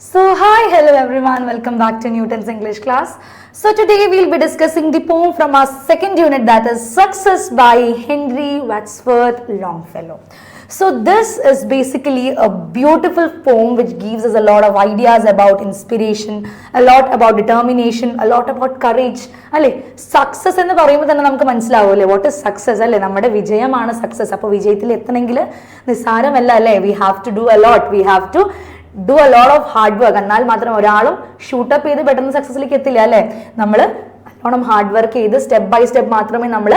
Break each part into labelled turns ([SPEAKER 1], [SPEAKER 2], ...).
[SPEAKER 1] So, hi, hello everyone, welcome back to Newton's English class. So, today we'll be discussing the poem from our second unit that is Success by Henry Wadsworth Longfellow. So, this is basically a beautiful poem which gives us a lot of ideas about inspiration, a lot about determination, a lot about courage. അല്ലേ success എന്ന് പറയുമ്പോൾ തന്നെ നമുക്ക് മനസ്സിലാവുമല്ലേ what is success അല്ലേ നമ്മുടെ വിജയമാണ് success അപ്പോൾ വിജയത്തിൽ എത്തണമെങ്കിൽ നിസ്സാരമല്ല അല്ലേ we have to do a lot we have to do a lot of hard work എന്നാൽ മാത്രം ഒരാളും ഷൂട്ടപ്പ് ചെയ്ത് പെട്ടെന്ന് സക്സസിലേക്ക് എത്തില്ല അല്ലേ? നമ്മൾ നല്ലോണം ഹാർഡ് വർക്ക് ചെയ്ത് സ്റ്റെപ്പ് ബൈ സ്റ്റെപ്പ് മാത്രമേ നമ്മൾ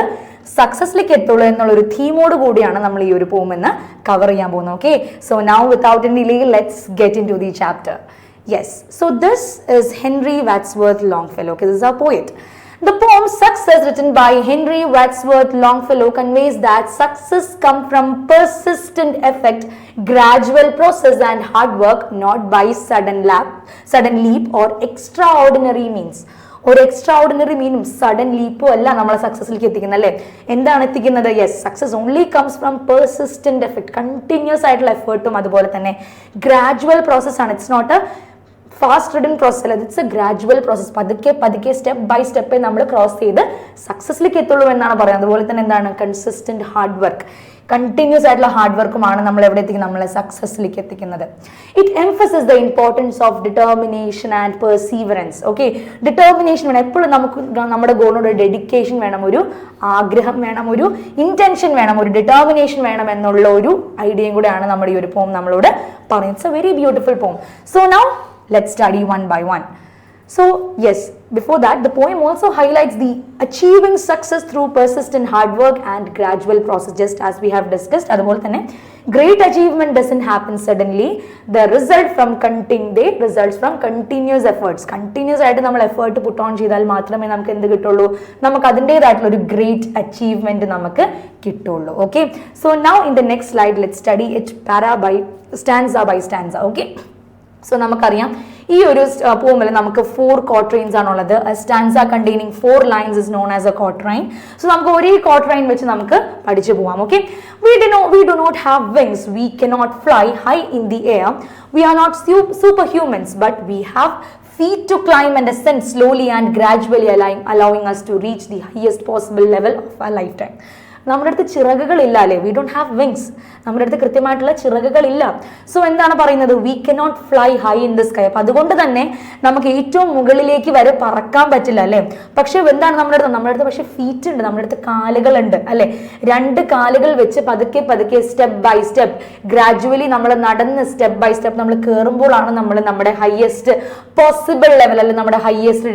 [SPEAKER 1] സക്സസിലേക്ക് എത്തുള്ളൂ എന്നുള്ള ഒരു തീമോട് കൂടിയാണ് നമ്മൾ ഈ ഒരു പോമെന്ന് കവർ ചെയ്യാൻ പോകുന്നത് okay so now without in delay let's get into the chapter yes so this is Henry Wadsworth fellow okay this ah poet The poem Success, written by Henry Wadsworth Longfellow, conveys that success comes from persistent effort, gradual process, and hard work, not by sudden, lap, sudden leap or extraordinary means. ഒരു extraordinary മീനും sudden ലീപ്പോ അല്ല നമ്മളെ സക്സസിലേക്ക് എത്തിക്കുന്നത് അല്ലേ എന്താണ് എത്തിക്കുന്നത് yes success only comes from persistent effect continuous ആയിട്ടുള്ള എഫേർട്ടും അതുപോലെ തന്നെ ഗ്രാജുവൽ പ്രോസസ്സാണ് it's not a fast ridden process അല്ല. ഇറ്റ്സ് എ ഗ്രാജുവൽ പ്രോസസ് പതുക്കെ പതുക്കെ സ്റ്റെപ്പ് ബൈ സ്റ്റെപ്പേ നമ്മൾ ക്രോസ് ചെയ്ത് സക്സസ്സിലേക്ക് എത്തുള്ളൂ എന്നാണ് പറയുന്നത്. അതുപോലെ തന്നെ എന്താണ്? കൺസിസ്റ്റന്റ് ഹാർഡ് വർക്ക് കണ്ടിന്യൂസ് ആയിട്ടുള്ള ഹാർഡ് വർക്കുമാണ് നമ്മൾ എവിടെ എത്തിക്കുന്നത്? നമ്മളെ സക്സസ്സിലേക്ക് എത്തിക്കുന്നത്. It emphasis the importance of determination and perseverance okay determination വേണം. എപ്പോഴും നമുക്ക് നമ്മുടെ ഗോളിനോട് ഡെഡിക്കേഷൻ വേണം. ഒരു ആഗ്രഹം വേണം. ഒരു ഇന്റൻഷൻ വേണം. ഒരു ഡിറ്റർമിനേഷൻ വേണം എന്നുള്ള ഒരു ഐഡിയയും കൂടെയാണ് നമ്മുടെ ഈ ഒരു പോം നമ്മളോട് പറയുന്നത്. It's a very beautiful poem so now let's study one by one. So, yes, before that, the poem also highlights the achieving success through persistent hard work and gradual process, just as we have discussed. great achievement doesn't happen suddenly. The result from continue, they results from continuous efforts. Continuous ആയിട്ട് നമ്മൾ effort put on ചെയ്താൽ മാത്രമേ നമുക്ക് എന്ത് കിട്ടുള്ളൂ നമുക്ക് അതിന്റെതായിട്ടുള്ള ഒരു great achievement നമുക്ക് കിട്ടുള്ളൂ okay so now in the next slide let study it para by stanza by stanza okay so നമുക്കറിയാം. ഈ ഒരു പോമിൽ നമുക്ക് ഫോർ കോട്രൈൻസ് ആണുള്ളത്. Stanza containing four lines is known as a quatrain so നമുക്ക് ഒരേ കോട്രൈൻ വെച്ച് നമുക്ക് പഠിച്ചു പോവാം okay we do know we do not have wings we cannot fly high in the air we are not super humans but we have feet to climb and ascend slowly and gradually allowing, allowing us to reach the highest possible level of our lifetime. നമ്മുടെ അടുത്ത് ചിറകുകളില്ല അല്ലേ? We don't have wings നമ്മുടെ അടുത്ത് കൃത്യമായിട്ടുള്ള ചിറകുകളില്ല. So എന്താണ് പറയുന്നത്? We cannot fly high in the sky അപ്പൊ അതുകൊണ്ട് തന്നെ നമുക്ക് ഏറ്റവും മുകളിലേക്ക് വരെ പറക്കാൻ പറ്റില്ല അല്ലേ? പക്ഷെ എന്താണ് നമ്മുടെ അടുത്ത്? നമ്മുടെ അടുത്ത് പക്ഷെ ഫീറ്റ് ഉണ്ട്. നമ്മുടെ അടുത്ത് കാലുകളുണ്ട് അല്ലെ? രണ്ട് കാലുകൾ വെച്ച് പതുക്കെ പതുക്കെ സ്റ്റെപ്പ് ബൈ സ്റ്റെപ്പ് ഗ്രാജുവലി നമ്മൾ നടന്ന് സ്റ്റെപ്പ് ബൈ സ്റ്റെപ്പ് നമ്മൾ കയറുമ്പോഴാണ് നമ്മൾ നമ്മുടെ ഹയസ്റ്റ് പോസിബിൾ ലെവൽ അല്ലെങ്കിൽ നമ്മുടെ ഹയസ്റ്റ്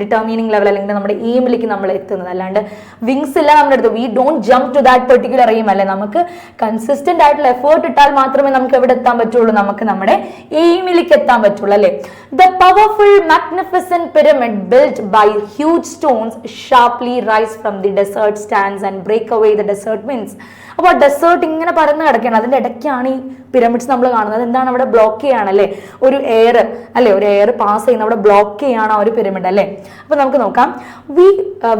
[SPEAKER 1] ഡിറ്റർമിനിങ് ലെവൽ അല്ലെങ്കിൽ നമ്മുടെ എയിമിലേക്ക് നമ്മൾ എത്തുന്നത്. അല്ലാണ്ട് വിങ്സ് ഇല്ല നമ്മുടെ അടുത്ത്. We don't jump to that particular aim അല്ലെ? നമുക്ക് കൺസിസ്റ്റന്റ് ആയിട്ടുള്ള എഫേർട്ട് ഇട്ടാൽ മാത്രമേ നമുക്ക് എവിടെ എത്താൻ പറ്റുള്ളൂ? നമുക്ക് നമ്മുടെ എയിമിലേക്ക് എത്താൻ പറ്റുള്ളൂ അല്ലെ? The powerful magnificent pyramid built by huge stones sharply rise from the desert stands and break away the desert means അപ്പോൾ ഡെസേർട്ട് ഇങ്ങനെ പരന്ന് കിടക്കുകയാണ്. അതിന്റെ ഇടയ്ക്കാണ് ഈ പിരമിഡ്സ് നമ്മൾ കാണുന്നത്. എന്താണ്? അവിടെ ബ്ലോക്ക് ചെയ്യാണ് അല്ലെ? ഒരു എയർ അല്ലെ? ഒരു എയർ പാസ് ചെയ്യുന്ന അവിടെ ബ്ലോക്ക് ചെയ്യാണ് ആ ഒരു പിരമിഡ് അല്ലേ? അപ്പൊ നമുക്ക് നോക്കാം. We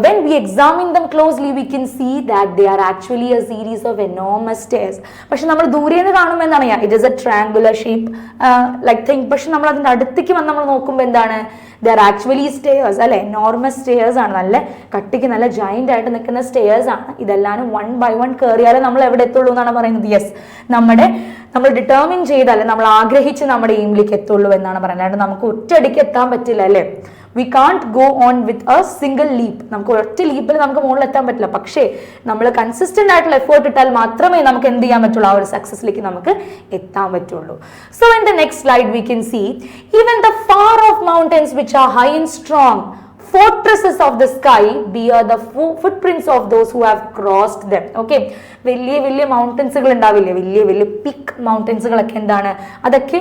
[SPEAKER 1] when we examine them closely we can see that they are actually a series of enormous stairs പക്ഷെ നമ്മൾ ദൂരെ നിന്ന് കാണുമ്പോൾ എന്താണ് it is a triangular shape like thing പക്ഷെ നമ്മൾ അതിന്റെ അടുത്തേക്ക് വന്ന് നമ്മൾ നോക്കുമ്പോൾ എന്താണ്? ദർ ആക്ച്വലി സ്റ്റേയേഴ്സ് അല്ലെ? നോർമൽ സ്റ്റേയേഴ്സ് ആണ്. നല്ല കട്ടിക്ക് നല്ല ജോയിന്റ് ആയിട്ട് നിൽക്കുന്ന സ്റ്റേയേഴ്സ് ആണ്. ഇതെല്ലാം വൺ ബൈ വൺ കയറിയാലേ നമ്മൾ എവിടെ എത്തുള്ളൂ എന്നാണ് പറയുന്നത്? യെസ് നമ്മുടെ നമ്മൾ ഡിറ്റർമിൻ ചെയ്താലേ നമ്മൾ ആഗ്രഹിച്ച് നമ്മുടെ എയിമിലേക്ക് എത്തുള്ളൂ എന്നാണ് പറയുന്നത്. അല്ലാണ്ട് നമുക്ക് ഒറ്റയടിക്ക് എത്താൻ പറ്റില്ല അല്ലേ? We can't go on with a single leap നമുക്ക് ഒറ്റ ലീപ്പിൽ നമുക്ക് മുകളിൽ എത്താൻ പറ്റില്ല. പക്ഷേ നമ്മൾ കൺസിസ്റ്റന്റ് ആയിട്ടുള്ള എഫേർട്ട് ഇട്ടാൽ മാത്രമേ നമുക്ക് എന്ത് ചെയ്യാൻ പറ്റുള്ളൂ? ആ ഒരു സക്സസിലേക്ക് നമുക്ക് എത്താൻ പറ്റുള്ളൂ. So in the next slide we can see even the far off mountains which are high and strong fortresses of the sky bear the footprints of those who have crossed them okay വലിയ വലിയ മൗണ്ടൻസുകൾ ഉണ്ടാവില്ലേ? വലിയ വലിയ പിക്ക് മൗണ്ടൻസുകളൊക്കെ എന്താണ്? അതൊക്കെ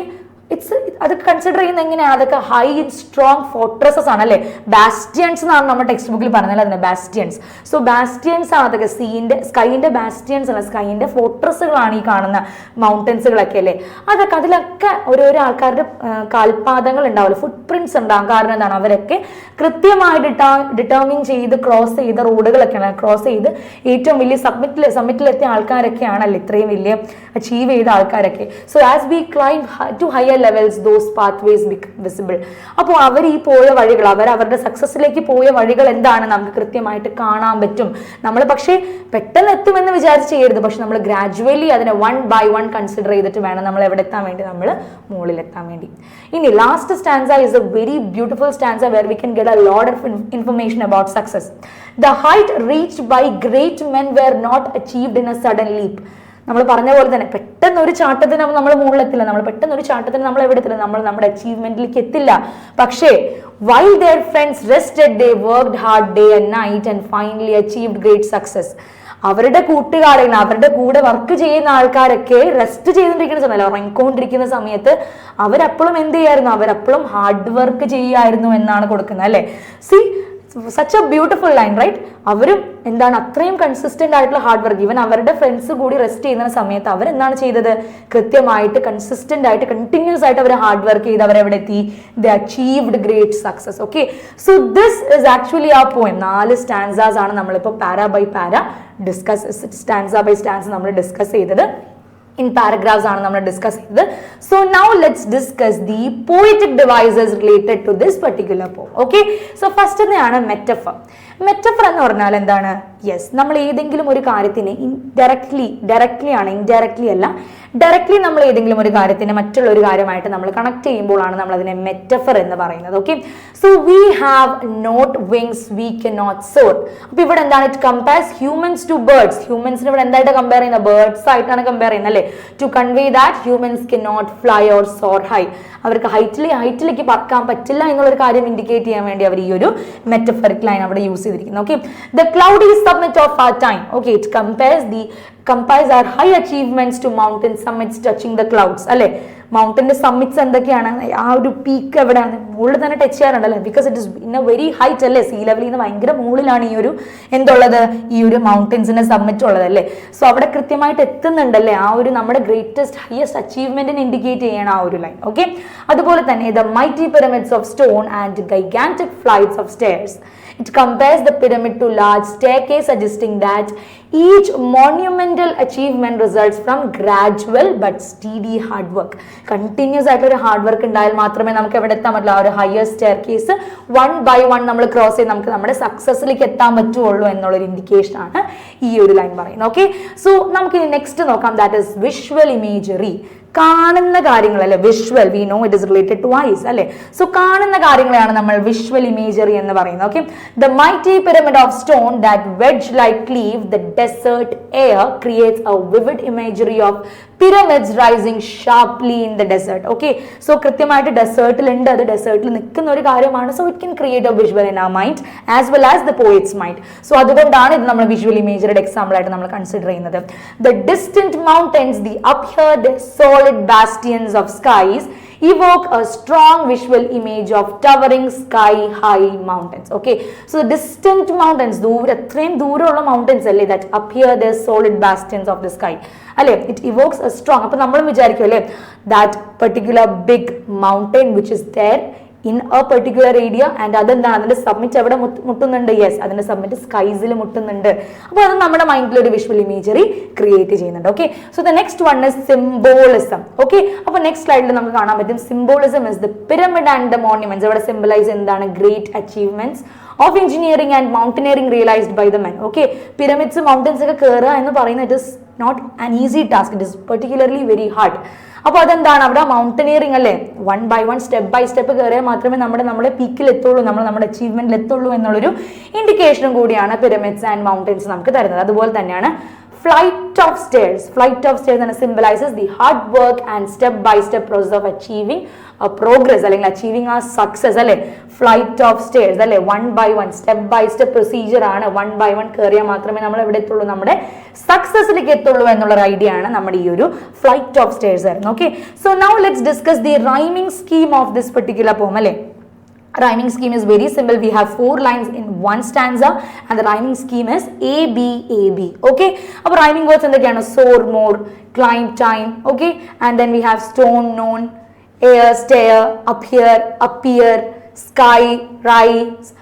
[SPEAKER 1] it's അത് consider ചെയ്യുന്ന എങ്ങനെയാണ് അതൊക്കെ ഹൈ ആൻഡ് സ്ട്രോങ് ഫോർട്രസസ് ആണ് ബാസ്റ്റിയൻസ് എന്നാണ് നമ്മുടെ ടെക്സ്റ്റ് ബുക്കിൽ പറഞ്ഞത് അതിന് ബാസ്റ്റിയൻസ് സോ ബാസ്റ്റിയൻസ് ആണ് അതൊക്കെ സീന്റെ സ്കൈന്റെ ബാസ്റ്റിയൻസ് അല്ല സ്കൈന്റെ ഫോർട്രസുകളാണ് ഈ കാണുന്ന മൗണ്ടൻസുകളൊക്കെ അല്ലേ? അതൊക്കെ അതിലൊക്കെ ഓരോരോ ആൾക്കാരുടെ കാൽപാദങ്ങൾ ഉണ്ടാവില്ല. ഫുട് പ്രിൻസ് ഉണ്ടാകും കാരണം എന്താണ്? അവരൊക്കെ കൃത്യമായി ഡിറ്റാ ഡിറ്റർമിൻ ചെയ്ത് ക്രോസ് ചെയ്ത റോഡുകളൊക്കെയാണ്. ക്രോസ് ചെയ്ത് ഏറ്റവും വലിയ സബ്മിറ്റിൽ സബ്മിറ്റിലെത്തിയ ആൾക്കാരൊക്കെയാണല്ലോ ഇത്രയും വലിയ അച്ചീവ് ചെയ്ത ആൾക്കാരൊക്കെ. So as we climb to higher levels those pathways visible അപ്പോൾ അവർ ഈ പോയ വഴികൾ അവർ അവരുടെ സക്സസ്സിലേക്ക് പോയ വഴികൾ എന്താണ്? നമുക്ക് കൃത്യമായിട്ട് കാണാൻ പറ്റും. നമ്മൾ പക്ഷേ പെട്ടെന്ന് എത്തുമെന്ന് വിചാരിച്ച് ചെയ്യരുത്. പക്ഷെ നമ്മൾ ഗ്രാജുവലി അതിനെ വൺ ബൈ വൺ കൺസിഡർ ചെയ്തിട്ട് വേണം നമ്മൾ എവിടെ എത്താൻ വേണ്ടി? നമ്മൾ മുകളിലെത്താൻ വേണ്ടി. ഇനി last stanza is a very beautiful stanza where we can get a load of information about success the height reached by great men were not achieved in a sudden leap നമ്മൾ പറഞ്ഞ പോലെ തന്നെ പെട്ടെന്ന് ഒരു ചാട്ടത്തിന് നമ്മൾ മുകളിലെത്തില്ല. നമ്മൾ പെട്ടെന്ന് ഒരു ചാട്ടത്തിന് നമ്മൾ എവിടെ എത്തില്ല നമ്മൾ നമ്മുടെ അച്ചീവ്മെന്റിലേക്ക് എത്തില്ല. പക്ഷേ while their friends rested they worked hard day and night and finally achieved great success അവരുടെ കൂട്ടുകാരൻ അവരുടെ കൂടെ വർക്ക് ചെയ്യുന്ന ആൾക്കാരൊക്കെ റെസ്റ്റ് ചെയ്തുകൊണ്ടിരിക്കുന്ന സമയത്ത് ഉറങ്ങിക്കൊണ്ടിരിക്കുന്ന സമയത്ത് അവരപ്പോഴും എന്ത് ചെയ്യായിരുന്നു? അവരപ്പോഴും ഹാർഡ് വർക്ക് ചെയ്യായിരുന്നു എന്നാണ് കൊടുക്കുന്നത് അല്ലേ? See such a beautiful line right അവരും എന്താണ് അത്രയും കൺസിസ്റ്റന്റ് ആയിട്ടുള്ള ഹാർഡ് വർക്ക് ഈവൻ അവരുടെ ഫ്രണ്ട്സ് കൂടി റെസ്റ്റ് ചെയ്യുന്ന സമയത്ത് അവരെന്താണ് ചെയ്തത്? കൃത്യമായിട്ട് കൺസിസ്റ്റന്റ് ആയിട്ട് കണ്ടിന്യൂസ് ആയിട്ട് അവർ ഹാർഡ് വർക്ക് ചെയ്ത് അവരെവിടെ എത്തി. They achieved great success okay so this is actually a poem നാല് സ്റ്റാൻസാസ് ആണ് നമ്മളിപ്പോൾ para by para discuss stanza by stanza നമ്മൾ ഡിസ്കസ് ചെയ്തത്. ഇൻ പാരഗ്രാഫ്സ് ആണ് നമ്മൾ ഡിസ്കസ് ചെയ്തത്. So now let's discuss the poetic devices related to this particular poem okay so first തന്നെയാണ് metaphor metaphor എന്ന് പറഞ്ഞാൽ എന്താണ്? യെസ് നമ്മൾ ഏതെങ്കിലും ഒരു കാര്യത്തിന് ഡയറക്ട്ലി ഡയറക്ട്ലി ആണ് ഇൻഡയറക്ട്ലി അല്ല ഡയറക്ട്ലി നമ്മൾ ഏതെങ്കിലും ഒരു കാര്യത്തിനെ മറ്റുള്ള ഒരു കാര്യമായിട്ട് നമ്മൾ കണക്ട് ചെയ്യുമ്പോഴാണ് നമ്മൾ അതിനെ മെറ്റഫർ എന്ന് പറയുന്നത് okay so we have not wings we can not soar അപ്പൊ ഇവിടെ എന്താണ്? It compares humans to birds ഹ്യൂമൻസിന് ഇവിടെ എന്തായിട്ട് കമ്പയർ ചെയ്യുന്നത്? ബേർഡ്സ് ആയിട്ടാണ് കമ്പയർ ചെയ്യുന്നത് അല്ലേ? To convey that humans can not fly or soar high അവർക്ക് ഹൈറ്റിൽ ഹൈറ്റിലേക്ക് പറക്കാൻ പറ്റില്ല എന്നുള്ളൊരു കാര്യം ഇൻഡിക്കേറ്റ് ചെയ്യാൻ വേണ്ടി അവർ ഈ ഒരു മെറ്റഫറിക് ലൈൻ അവിടെ യൂസ് ചെയ്തിരിക്കുന്നത്. Okay the cloudy summit of a time okay it compares the compares are high achievements to mountain summits touching the clouds അല്ലെ? മൗണ്ടന്റെ സമ്മിറ്റ്സ് എന്തൊക്കെയാണ്? ആ ഒരു പീക്ക് എവിടെയാണ്? മുകളിൽ തന്നെ touch ചെയ്യാറുണ്ടല്ലേ? Because it is in a very height അല്ലേ? Sea ലെവലിൽ നിന്ന് ഭയങ്കര മുകളിലാണ് ഈ ഒരു എന്തുള്ളത്? ഈ ഒരു മൗണ്ടൻസിന്റെ സമ്മിറ്റ് ഉള്ളത് അല്ലേ? സോ അവിടെ കൃത്യമായിട്ട് എത്തുന്നുണ്ടല്ലേ? ആ ഒരു നമ്മുടെ ഗ്രേറ്റസ്റ്റ് ഹയസ്റ്റ് അച്ചീവ്മെന്റിനെ ഇൻഡിക്കേറ്റ് ചെയ്യണം ആ ഒരു ലൈൻ ഓക്കെ അതുപോലെ തന്നെ the mighty pyramids of stone and gigantic flights of stairs It compares the pyramid to large staircase, suggesting that each monumental achievement results from gradual but steady hard work. Continuous ആയിട്ട് ഒരു hard work ഉണ്ടായാൽ മാത്രമേ നമുക്ക് എവിടെ എത്താൻ പറ്റില്ല. ഒരു higher staircase one by one നമ്മൾ ക്രോസ് ചെയ്ത് നമുക്ക് നമ്മുടെ സക്സസിലേക്ക് എത്താൻ പറ്റുള്ളൂ എന്നുള്ളൊരു ഇൻഡിക്കേഷൻ ആണ് ഈ ഒരു ലൈൻ പറയുന്നത്. ഓക്കെ സോ നമുക്ക് നെക്സ്റ്റ് നോക്കാം. ദാറ്റ് ഇസ് വിഷ്വൽ ഇമേജറി കാണുന്ന കാര്യങ്ങളല്ലേ visual we know it is related to eyes അല്ലേ? സോ കാണുന്ന കാര്യങ്ങളെയാണ് നമ്മൾ വിഷ്വൽ ഇമേജറി എന്ന് പറയുന്നത് okay the mighty pyramid of stone that wedge like leave the desert air creates a vivid imagery of pyramids rising sharply in the desert okay so കൃത്യമായിട്ട് ഡെസേർട്ടിൽ ഉണ്ട് അത് ഡെസേർട്ടിൽ നിൽക്കുന്ന ഒരു കാര്യമാണ്. So it can create a visual in a mind as well as the poet's mind so അതുകൊണ്ടാണ് ഇത് നമ്മൾ വിഷ്വൽ ഇമേജറുടെ എക്സാമ്പിൾ ആയിട്ട് നമ്മൾ കൺസിഡർ ചെയ്യുന്നത്. The distant mountains the upheave the solid bastions of skies evoke a strong visual image of towering sky high mountains okay so the distant mountains ദൂരെ അത്രയും ദൂരമുള്ള mountains അല്ലേ that appear the solid bastions of the sky അല്ലേ it evokes A strong അപ്പൊ നമ്മൾ വിചാരിക്കും അല്ലേ that particular big mountain which is there in a particular area and അതെന്താണ് അതിന്റെ സബ്മിറ്റ് എവിടെ മുട്ട് മുട്ടുന്നുണ്ട്. യെസ് അതിന്റെ സബ്മിറ്റ് സ്കൈസിൽ മുട്ടുന്നുണ്ട്. അപ്പോൾ അത് നമ്മുടെ മൈൻഡിൽ ഒരു വിഷ്വൽ ഇമേജറി ക്രിയേറ്റ് ചെയ്യുന്നുണ്ട്. Okay so the next one is symbolism okay അപ്പോൾ നെക്സ്റ്റ് സ്ലൈഡിൽ നമുക്ക് കാണാൻ പറ്റും. Symbolism is the pyramid and the monuments അവിടെ സിംബലൈസ് എന്താണ്? Great achievements of engineering and mountaineering realized by the men okay pyramids mountains ഒക്കെ കയറുക എന്ന് പറയുന്നത് it is not an easy task it is particularly very hard അപ്പോൾ അതെന്താണ്? അവിടെ mountaineering അല്ലേ? One by one step by step കയറിയാൽ മാത്രമേ നമ്മുടെ നമ്മുടെ പീക്കിൽ എത്തുള്ളൂ നമ്മൾ നമ്മുടെ അച്ചീവ്മെന്റിൽ എത്തുള്ളൂ എന്നുള്ളൊരു ഇൻഡിക്കേഷനും കൂടിയാണ് പിരമിഡ്സ് ആൻഡ് മൗണ്ടൻസ് നമുക്ക് തരുന്നത്. അതുപോലെ തന്നെയാണ് flight of stairs flight of stairs എന്ന് symbolizes the hard work and step by step process of achieving progress അല്ലെങ്കിൽ അച്ചീവിംഗ് ആ സക്സസ് അല്ലെ? ഫ്ലൈറ്റ് ഓഫ് സ്റ്റേഴ്സ് അല്ലെ? One by one step by step procedure ആണ്. One by one കയറിയാൽ മാത്രമേ നമ്മൾ എവിടെ എത്തുള്ളൂ? നമ്മുടെ സക്സസിലേക്ക് എത്തുള്ളൂ എന്നുള്ള ഒരു ഐഡിയ ആണ് നമ്മുടെ ഈ ഒരു ഫ്ലൈറ്റ് ഓഫ് സ്റ്റേഴ്സ് ആയിരുന്നു. Okay so now let's discuss the rhyming scheme of this particular poem അല്ലേ? Rhyming scheme is very simple we have four lines in one stanza and the rhyming scheme is a b a b okay അപ്പോൾ rhyming words എന്തൊക്കെയാണ് soar more climb time okay and then we have stone known air stair appear appear sky rise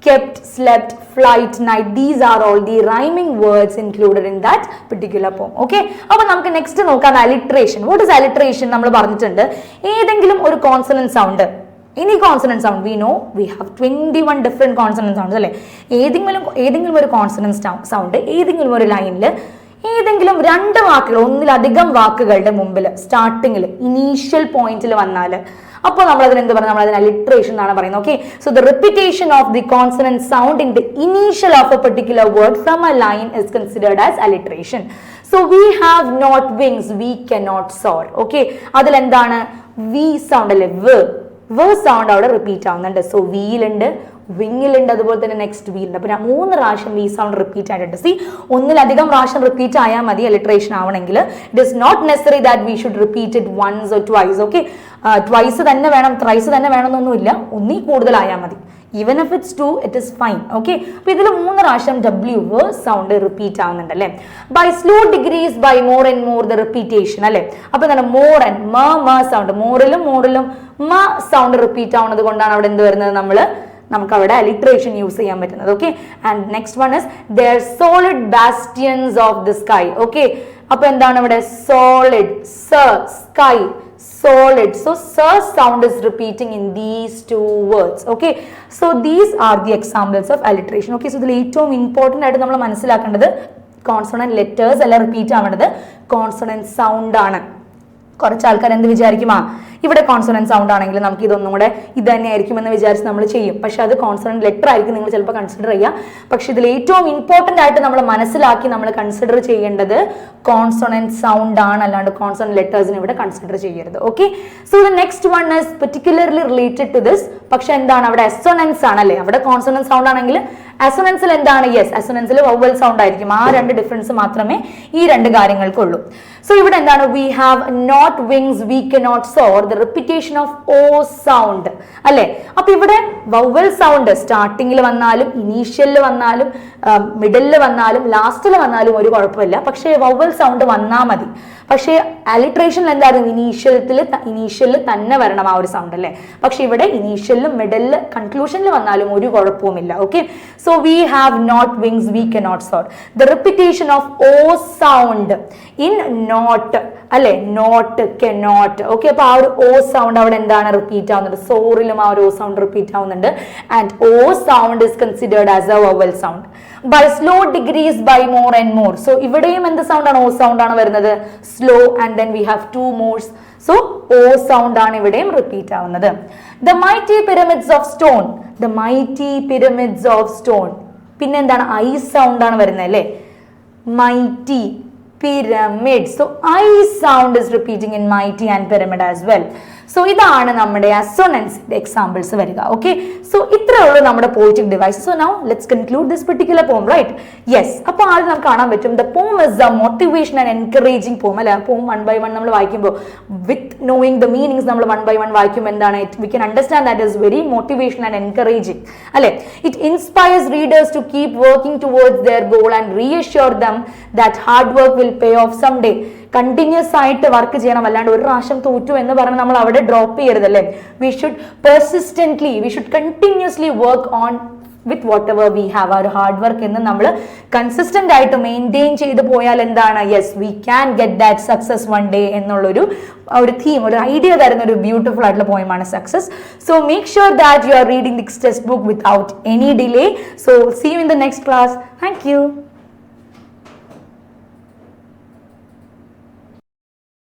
[SPEAKER 1] kept slept flight, night. These are all the rhyming words included in that particular poem. Okay? appo നമുക്ക് next നോക്കാം alliteration what is alliteration nammal പറഞ്ഞിട്ടുണ്ട് edengilum or consonant sound ഇനി consonant sound we know we have twenty one different consonant sounds അല്ലേ? ഏതെങ്കിലും ഏതെങ്കിലും ഒരു consonants sound ഏതെങ്കിലും ഒരു ലൈനിൽ ഏതെങ്കിലും രണ്ട് വാക്കുകൾ ഒന്നിലധികം വാക്കുകളുടെ മുമ്പിൽ സ്റ്റാർട്ടിങ്ങിൽ ഇനീഷ്യൽ പോയിന്റിൽ വന്നാൽ അപ്പോൾ നമ്മൾ അതിന് എന്ത് നമ്മൾ അതിന് അലിട്രേഷൻ എന്നാണ് പറയുന്നത് okay so the repetition of the consonance sound in the initial of a particular word from a line is considered as alliteration so we have not wings we can not soar okay അതിലെന്താണ്? V sound അല്ലെ? വ് വ് sound അവിടെ repeat ആവുന്നുണ്ട്. So വീലുണ്ട് വിങ്ങിലുണ്ട് അതുപോലെ തന്നെ നെക്സ്റ്റ് വീലുണ്ട് അപ്പൊ മൂന്ന് പ്രാവശ്യം വി സൗണ്ട് റിപ്പീറ്റ് ആയിട്ടുണ്ട്. സി ഒന്നിലധികം പ്രാവശ്യം റിപ്പീറ്റ് ആയാൽ മതി അലിട്രേഷൻ ആവണമെങ്കിൽ. It is not necessary that we should repeat it once or twice okay twice തന്നെ വേണം ത്രൈസ് തന്നെ വേണമെന്നൊന്നുമില്ല. ഒന്നീ കൂടുതലായാൽ മതി. Even if it's two it is fine okay അപ്പൊ ഇതിൽ മൂന്ന് പ്രാവശ്യം ഡബ്ല്യു സൗണ്ട് റിപ്പീറ്റ് ആവുന്നുണ്ട് അല്ലെ? By slow degrees by more and more the repetition അല്ലെ? അപ്പൊ എന്താണ്? മോർ ആൻഡ് മ മ സൗണ്ട് മോറിലും മോറിലും മ സൗണ്ട് റിപ്പീറ്റ് ആവുന്നത് കൊണ്ടാണ് അവിടെ എന്ത് വരുന്നത് നമ്മൾ നമുക്ക് അവിടെ അലിട്രേഷൻ യൂസ് ചെയ്യാൻ പറ്റുന്നത് okay and next one is the solid bastions of the sky okay അപ്പൊ എന്താണ് ഇവിടെ solid s sky solid so sir sound is repeating in these two words okay? So these are the examples of alliteration okay? So ഇതിൽ ഏറ്റവും important ആയിട്ട് നമ്മൾ മനസ്സിലാക്കേണ്ടത് consonant letters അല്ല repeat ആവേണ്ടത് കോൺസണന്റ് സൗണ്ട് ആണ്. കുറച്ച് ആൾക്കാർ എന്ത് വിചാരിക്കും? ആ ഇവിടെ കോൺസണന്റ് സൗണ്ട് ആണെങ്കിൽ നമുക്ക് ഇതൊന്നും കൂടെ ഇത് തന്നെയായിരിക്കും എന്ന് വിചാരിച്ച് നമ്മൾ ചെയ്യും. പക്ഷെ അത് കോൺസണന്റ് ലെറ്റർ ആയിരിക്കും നിങ്ങൾ ചിലപ്പോൾ കൺസിഡർ ചെയ്യുക പക്ഷെ ഇതിൽ ഏറ്റവും ഇമ്പോർട്ടന്റ് ആയിട്ട് നമ്മൾ മനസ്സിലാക്കി നമ്മൾ കൺസിഡർ ചെയ്യേണ്ടത് കോൺസണന്റ് സൗണ്ട് ആണ്. അല്ലാണ്ട് കോൺസണന്റ് ലെറ്റേഴ്സിന് ഇവിടെ കൺസിഡർ ചെയ്യരുത്. Okay so the next one is particularly related to this പക്ഷെ എന്താണ്? അവിടെ അസോണൻസ് ആണല്ലേ അവിടെ കോൺസണന്റ് സൗണ്ട് ആണെങ്കിൽ അസോണൻസിൽ എന്താണ്? യെസ് അസോണൻസിൽ വവൽ സൗണ്ട് ആയിരിക്കും. ആ രണ്ട് ഡിഫറൻസ് മാത്രമേ ഈ രണ്ട് കാര്യങ്ങൾക്കുള്ളൂ. സോ ഇവിടെ എന്താണ്? We have not wings we can not soar the repetition of O sound അല്ലെ? അപ്പൊ ഇവിടെ വവൽ സൗണ്ട് സ്റ്റാർട്ടിങ്ങിൽ വന്നാലും ഇനീഷ്യലിൽ വന്നാലും മിഡിലിൽ വന്നാലും ലാസ്റ്റിൽ വന്നാലും ഒരു കുഴപ്പമില്ല. പക്ഷേ വവൽ സൗണ്ട് വന്നാൽ മതി. പക്ഷേ അലിട്രേഷനിൽ എന്തായിരുന്നു? ഇനീഷ്യത്തിൽ ഇനീഷ്യലിൽ തന്നെ വരണം ആ ഒരു സൗണ്ട് അല്ലേ? പക്ഷെ ഇവിടെ ഇനീഷ്യലിലും മിഡലിൽ കൺക്ലൂഷനിൽ വന്നാലും ഒരു കുഴപ്പവുമില്ല. Okay so we have not wings we can not soar the repetition of O sound in not അല്ലെ? നോട്ട് കെ നോട്ട് ഓക്കെ അപ്പൊ ആ ഒരു ഓ സൗണ്ട് അവിടെ എന്താണ് റിപ്പീറ്റ് ആവുന്നുണ്ട് സോറിലും ആ ഒരു ഓ സൗണ്ട് റിപ്പീറ്റ് ആവുന്നുണ്ട്. And O sound is considered as a vowel sound by slow degrees by more and more so ഇവിടെയും എന്ത് സൗണ്ട് ആണ്? ഓ സൗണ്ട് ആണ് വരുന്നത്. Slow and then we have to mores so O sound ആണ് ഇവിടെയും repeat ആവുന്നത്. The mighty pyramids of stone the mighty pyramids of stone പിന്നെ എന്താണ്? ഐ സൗണ്ട് ആണ് വരുന്നത് അല്ലേ? Mighty pyramid so I sound is repeating in mighty and pyramid as well. So ഇതാണ് നമ്മുടെ അസോണൻസിന്റെ എക്സാമ്പിൾസ് വരിക ഓക്കെ സോ ഇത്രേ ഉള്ളൂ നമ്മുടെ poetic device so now let's conclude this particular poem right yes അപ്പോൾ ആദ്യം നമുക്ക് കാണാൻ പറ്റും the poem is a motivation and encouraging poem അല്ലെ? പോം വൺ ബൈ വൺ നമ്മൾ വായിക്കുമ്പോൾ വിത്ത് നോയിങ് ദ മീനിങ്സ് നമ്മൾ വൺ ബൈ വൺ വായിക്കുമ്പോൾ എന്താണ് it we can understand that is very motivation and encouraging അല്ലെ? It inspires readers to keep working towards their goal and reassure them that hard work will pay off some day continuous ആയിട്ട് work ചെയ്യണം. അല്ലാണ്ട് ഒരു പ്രാവശ്യം തോറ്റു എന്ന് പറഞ്ഞ് നമ്മൾ അവിടെ ഡ്രോപ്പ് ചെയ്യരുത് അല്ലേ we should persistently we should continuously work on with whatever we have ആ ഒരു ഹാർഡ് വർക്ക് എന്ന് നമ്മൾ കൺസിസ്റ്റന്റ് ആയിട്ട് മെയിന്റെയിൻ ചെയ്ത് പോയാൽ എന്താണ്? Yes we can get that success one day എന്നുള്ളൊരു ഒരു തീം ഒരു ഐഡിയ തരുന്ന ഒരു ബ്യൂട്ടിഫുൾ ആയിട്ടുള്ള പോയമാണ് success so make sure that you are reading this textbook without any delay so see in the next class thank you